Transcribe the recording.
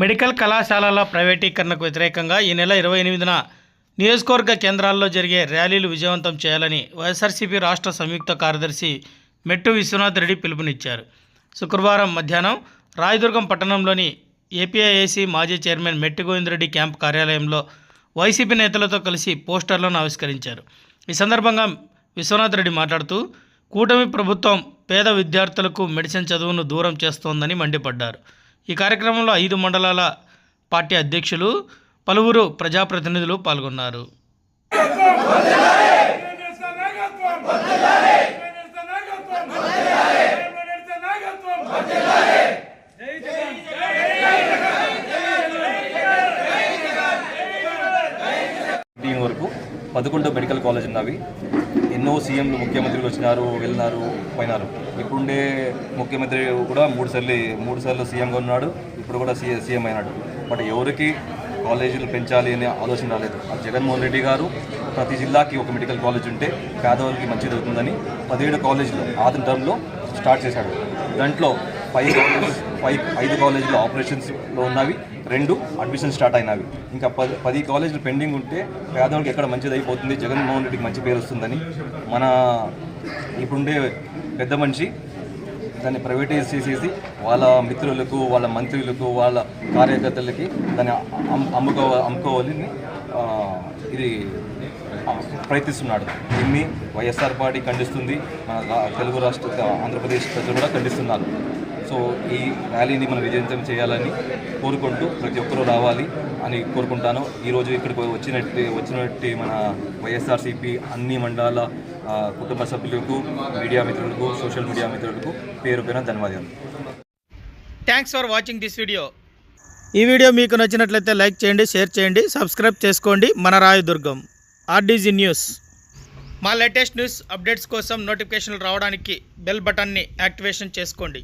Medical కళాశాలల ప్రైవేటీకరణకు వ్యతిరేకంగా ఈ నెల ఇరవై ఎనిమిదిన నియోజకవర్గ కేంద్రాల్లో జరిగే ర్యాలీలు విజయవంతం చేయాలని వైఎస్ఆర్సీపీ రాష్ట్ర సంయుక్త కార్యదర్శి మెట్టు విశ్వనాథ్ రెడ్డి పిలుపునిచ్చారు. శుక్రవారం మధ్యాహ్నం రాయదుర్గం పట్టణంలోని ఏపీఐఏసీ మాజీ చైర్మన్ మెట్టి గోవిందరెడ్డి క్యాంప్ కార్యాలయంలో వైసీపీ నేతలతో కలిసి పోస్టర్లను ఆవిష్కరించారు. ఈ సందర్భంగా విశ్వనాథ్ రెడ్డి మాట్లాడుతూ కూటమి ప్రభుత్వం పేద విద్యార్థులకు మెడిసిన్ చదువును దూరం చేస్తోందని మండిపడ్డారు. ఈ కార్యక్రమంలో ఐదు మండలాల పార్టీ అధ్యక్షులు పలువురు ప్రజాప్రతినిధులు పాల్గొన్నారు. దీని వరకు పదకొండు మెడికల్ కాలేజ్ ఉన్నవి. ఎన్నో సీఎంలు ముఖ్యమంత్రులు వచ్చినారు వెళ్ళినారు పోయినారు. ఇప్పుడుండే ముఖ్యమంత్రి కూడా మూడు సార్లు మూడు సార్లు సీఎంగా ఉన్నాడు. ఇప్పుడు కూడా సీఎం సీఎం అయినాడు. బట్ ఎవరికి కాలేజీలు పెంచాలి అనే ఆలోచన రాలేదు. ఆ జగన్మోహన్ రెడ్డి గారు ప్రతి జిల్లాకి ఒక మెడికల్ కాలేజ్ ఉంటే పేదవాళ్ళకి మంచిది అవుతుందని పదిహేడు కాలేజీలు ఆదిన టర్మ్లో స్టార్ట్ చేశాడు. దాంట్లో ఫైవ్ ఫైవ్ ఐదు కాలేజీలు ఆపరేషన్స్లో ఉన్నవి. రెండు అడ్మిషన్ స్టార్ట్ అయినవి. ఇంకా పది పది కాలేజీలు పెండింగ్ ఉంటే పేదవాళ్ళకి ఎక్కడ మంచిది అయిపోతుంది? జగన్మోహన్ రెడ్డికి మంచి పేరు వస్తుందని మన ఇప్పుడుండే పెద్ద మనిషి దాన్ని ప్రైవేటైజ్ చేసేసి వాళ్ళ మిత్రులకు వాళ్ళ మంత్రులకు వాళ్ళ కార్యకర్తలకి దాన్ని అమ్ముకో అమ్ముకోవాలని ఇది ప్రయత్నిస్తున్నాడు. దీన్ని వైఎస్ఆర్ పార్టీ ఖండిస్తుంది. మన తెలుగు రాష్ట్ర ఆంధ్రప్రదేశ్ ప్రజలు కూడా ఖండిస్తున్నారు. సో ఈ ర్యాలీని మనం విజయంతం చేయాలని కోరుకుంటూ ప్రతి ఒక్కరూ రావాలి అని కోరుకుంటాను. ఈరోజు ఇక్కడికి వచ్చినట్టు వచ్చినట్టు మన వైఎస్ఆర్సీపీ అన్ని మండలాల కుటుంబ సభ్యులకు మీడియా మిత్రులకు సోషల్ మీడియా మిత్రులకు పేరు పైన ధన్యవాదాలు. Thanks for watching this video ఈ వీడియో మీకు నచ్చినట్లయితే లైక్ చేయండి షేర్ చేయండి సబ్స్క్రైబ్ చేసుకోండి. మన రాయదుర్గం ఆర్డీజీ న్యూస్. మా లేటెస్ట్ న్యూస్ అప్డేట్స్ కోసం నోటిఫికేషన్లు రావడానికి బెల్ బటన్ని యాక్టివేషన్ చేసుకోండి.